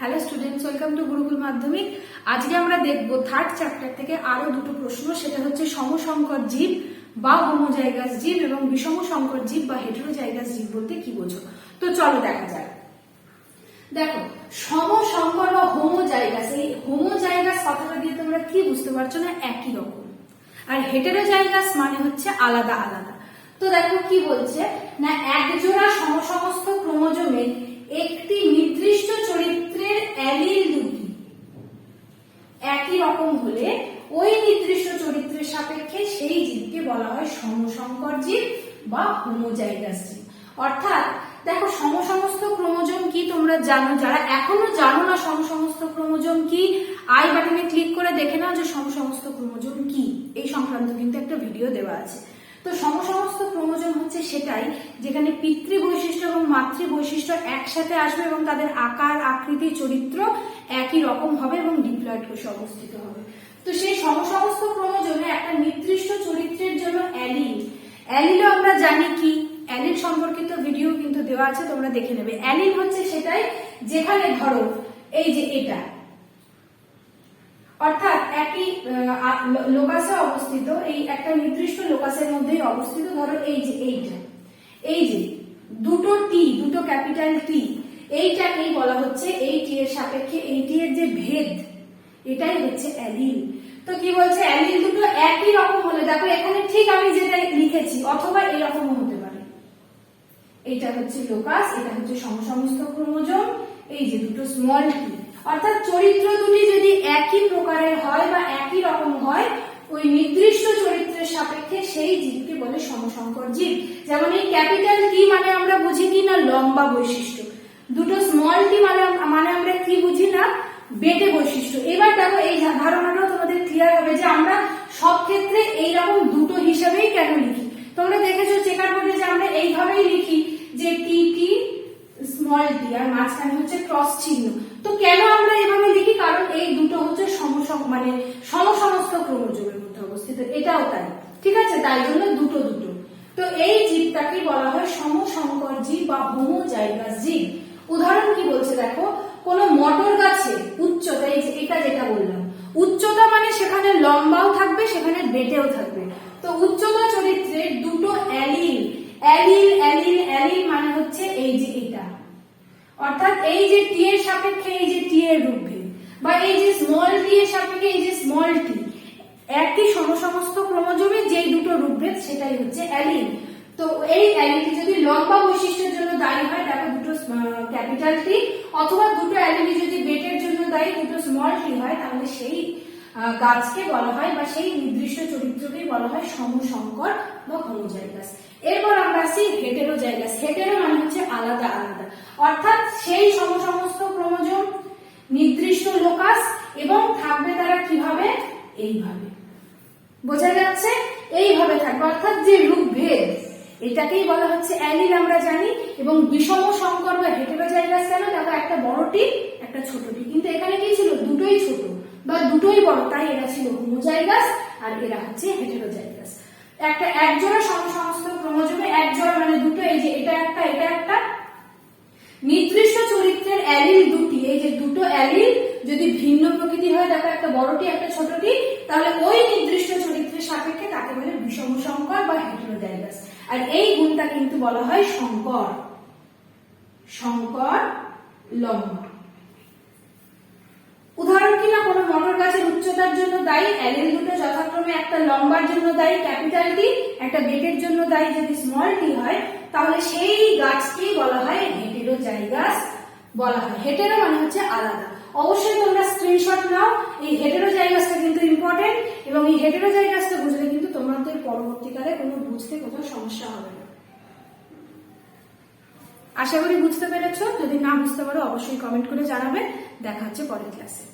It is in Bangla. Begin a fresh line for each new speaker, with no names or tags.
Hello students welcome to Gurukul Madhyamik আজকে আমরা দেখব থার্ড চ্যাপ্টার থেকে আরও দুটো প্রশ্ন, সেটা হচ্ছে সমসংকর জীব বা হোমোজাইগাস জীব এবং বিষম সংকর জীব বা হেটেরোজাইগাস জীব বলতে কি বোঝো? তো চলো দেখা যাক। দেখো সমসংকর বা হোমোজাইগাস এই হোমোজাইগাস কথাটা দিয়ে তোমরা কি বুঝতে পারছ না? একই রকম। আর হেটেরোজাইগাস মানে হচ্ছে আলাদা আলাদা। তো দেখো কি বলছে? না, একজোড়া সমসমস্ত ক্রোমোজোমের একই রকম হলে ওই নির্দিষ্ট চরিত্রের সাপেক্ষে সেই জীবকে বলা হয় সমসংকর জীব বা হোমোজাইগাস জীব। অর্থাৎ দেখো সমসমস্ত ক্রোমোজোম কি তোমরা জানো? যারা এখনও জানো না সমসমস্ত ক্রোমোজোম কি, আই বাটনে ক্লিক করে দেখে নাও যে সমসমস্ত ক্রোমোজোম কি। এই সংক্রান্ত কিন্তু একটা ভিডিও দেওয়া আছে। তো সমসমস্ত ক্রোমোজোম হচ্ছে সেটাই যেখানে পিতৃ বৈশিষ্ট্য এবং মাতৃ বৈশিষ্ট্য একসাথে আসবে এবং তাদের আকার আকৃতি চরিত্র একই রকম হবে এবং ডিপ্লয়েড কোষে অবস্থিত হবে। তো সেই সমসমস্ত ক্রোমোজোমে একটা নির্দিষ্ট চরিত্রের জন্য অ্যালিল। অ্যালিলও আমরা জানি কি? অ্যালিল সম্পর্কিত ভিডিও কিন্তু দেওয়া আছে, তোমরা দেখে নেবে। অ্যালিল হচ্ছে সেটাই যেখানে ধরো এই যে এটা। অর্থাৎ একই লোকাসে অবস্থিত, এই একটা নির্দিষ্ট লোকাসের মধ্যেই অবস্থিত, ধরো এই যে এইটা। এই যে দুটো টি দুটো ক্যাপিটাল টি এইটাকেই বলা হচ্ছে এই টি এর সাপেক্ষে এই টি এর যে ভেদ, এটাই হচ্ছে অ্যালিল। তো কি বলছে? অ্যালিল দুটো একই রকম হলে, দেখো এখানে ঠিক আমি যেটা লিখেছি, অথবা এরকমও হতে পারে। এইটা হচ্ছে লোকাস এটা হচ্ছে সমসমস্ত ক্রোমোজোম, এই যে দুটো স্মল টি অর্থাৎ চরিত্র দুটি যদি একই প্রকারের হয় বা একই রকম হয়, ওই নির্দিষ্ট চরিত্রের সাপেক্ষে সেই জীবকে বলে সমসংকর জীব। যেমন এই ক্যাপিটাল কি মানে আমরা বুঝি কি না লম্বা বৈশিষ্ট্য। দুটো স্মল টি মানে মানে আমরা কি বুঝি না? বেটে বৈশিষ্ট্য। এবার দেখো এই ধারণাটাও তোমাদের ক্লিয়ার হবে যে আমরা সব ক্ষেত্রে এইরকম দুটো হিসাবেই কেন লিখি? তোমরা দেখেছ চেকার বোর্ডে যে আমরা এইভাবেই লিখি যে টি টি স্মল টি আর মাঝখানে হচ্ছে ক্রস চিহ্ন। তো কেন আমরা এভাবে লিখি? কারণ এই দুটো হচ্ছে সমসম মানে সমসমস্ত ক্রোমোজোমের মধ্যে অবস্থিত। এটাও তাই। ঠিক আছে? তাই জন্য দুটো দুটো। তো এই জীবটাকে বলা হয় সমসংকর জীব বা হোমোজাইগাস জীব। উদাহরণ কি বলছে দেখো? কোন মটর গাছে উচ্চতা, এই যে এটা যেটা বললাম, উচ্চতা মানে সেখানে লম্বাও থাকবে, সেখানে বেটেও থাকবে। তো উচ্চতা চরিত্রে দুটো অ্যালিল অ্যালিল অ্যালিল অ্যালিল মানে হচ্ছে এই যে এটা। অর্থাৎ এই যে টি এর সাপেক্ষে এই যে টি এর রূপভেদ বা এই যে স্মল টি এর সাপেক্ষে এই যে স্মল টি একই সমসমস্ত ক্রোমোজোমে যেই দুটো রূপভেদ, সেটাই হচ্ছে অ্যালিল। তো এই অ্যালিলটি যদি লম্বা বৈশিষ্ট্যের জন্য দায়ী হয়, দেখো দুটো ক্যাপিটাল টি অথবা দুটো অ্যালিলি যদি বেটের জন্য দায়ী, দুটো স্মল টি হয়, তাহলে সেই গাছকে বলা হয় বা সেই নির্দিষ্ট চরিত্রকেই বলা হয় সমসংকর বা হোমোজাইগাস এরপর আমরা আসি হেটেরোজাইগাস হেটেরো মানে হচ্ছে আলাদা আলাদা। অর্থাৎ সেই সমসমস্ত ক্রোমোজোম, নির্দিষ্ট লোকাস এবং থাকবে তারা কীভাবে? এইভাবে। বোঝা যাচ্ছে? এইভাবে থাকবে। অর্থাৎ যে রূপভেদ এটাকেই বলা হচ্ছে অ্যালিল আমরা জানি, এবং বিষম সংকর বা হেটেরোজাইগাস কেন? দেখো, একটা বড়টি একটা ছোটটি কিন্তু এখানে কি ছিল? দুটোই ছোট, বা দুটোই বড়। তাই এরা ছিল হোমোজাইগাস, আর এরা হচ্ছে হেটেরোজাইগাস। একটা একজোড়া সমস্ত ক্রোমোজোমে একজোড়া মানে দুটো, এই যে এটা একটা এটা একটা। নির্দিষ্ট চরিত্রের অ্যালিল দুটি, এই যে দুটো অ্যালিল, যদি ভিন্ন প্রকৃতি হয়, দেখো, একটা বড়টি একটা ছোটটি তাহলে ওই নির্দিষ্ট চরিত্রের সাপেক্ষে তাকে বলে বিষম সংকর বা হেটেরোজাইগাস। আর এই গুণটা কিন্তু বলা হয় শঙ্কর। শঙ্কর লম্বা। উদাহরণ কিনা কোনো মটর গাছের উচ্চতার জন্য দায়ী অ্যালিল দুটো যথাক্রমে একটা লম্বার জন্য দায়ী, ক্যাপিটাল টি একটা বেটের জন্য দায়ী যদি স্মল টি হয়, তাহলে সেই গাছকেই বলা হয় হেটেরোজাইগাস বলা হয়। হেটেরো মানে হচ্ছে আলাদা। অবশ্যই তোমরা স্ক্রিনশট নাও। এই হেটেরোজাইগাসটা কিন্তু ইম্পর্টেন্ট এবং এই হেটেরো হেটেরোজাইগাসটা বুঝলে তোমাদের পরবর্তীকালে কোনো বুঝতে কোথাও সমস্যা হবে না। আশা করি বুঝতে পেরেছ। যদি না বুঝতে পারো, অবশ্যই কমেন্ট করে জানাবে। দেখা হচ্ছে পরের ক্লাসে